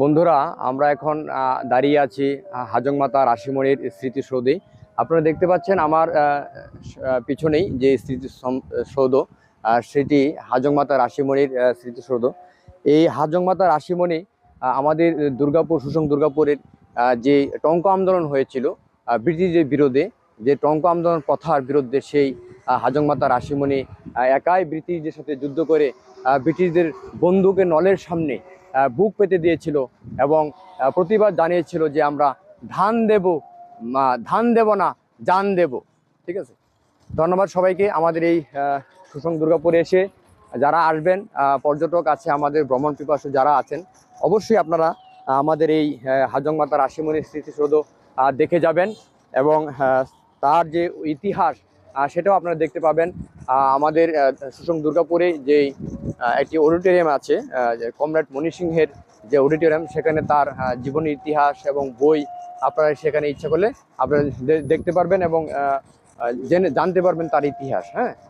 বন্ধুরা আমরা এখন দাঁড়িয়ে আছি আহ, হাজং মাতা রাশিমণির স্মৃতিসৌধে। আপনারা দেখতে পাচ্ছেন আমার পিছনেই যে স্মৃতিসৌধ আহ, সেটি হাজং মাতা রাশিমণির স্মৃতিসৌধ। এই হাজং মাতা রাশিমণি আমাদের দুর্গাপুর সুসং দুর্গাপুরের যে টঙ্ক আন্দোলন হয়েছিল ব্রিটিশদের বিরোধে যে টঙ্ক আন্দোলন প্রথার বিরুদ্ধে সেই আহ, হাজং মাতা রাশিমণি একাই ব্রিটিশদের সাথে যুদ্ধ করে ব্রিটিশদের বন্দুকের নলের সামনে বুক পেতে দিয়েছিল এবং প্রতিবাদ জানিয়েছিল যে আমরা ধান দেব ধান দেব না, জান দেব। ঠিক আছে? ধন্যবাদ সবাইকে আমাদের এই সুসং দুর্গাপুরে এসে। যারা আসবেন পর্যটক আছে আমাদের ভ্রমণ পিপাসু যারা আছেন, অবশ্যই আপনারা আমাদের এই হাজং মাতার আশিমণির স্মৃতিসৌধ দেখে যাবেন এবং তার যে ইতিহাস সেটাও আপনারা দেখতে পাবেন। আমাদের সুষম দুর্গাপুরে যেই একটি অডিটোরিয়াম আছে কমরেড মণি সিংহের যে অডিটোরিয়াম, সেখানে তার জীবনের জীবনী, ইতিহাস এবং বই আপনারা সেখানে ইচ্ছা করলে আপনারা দেখতে পারবেন এবং জেনে, জানতে পারবেন তার ইতিহাস হ্যাঁ?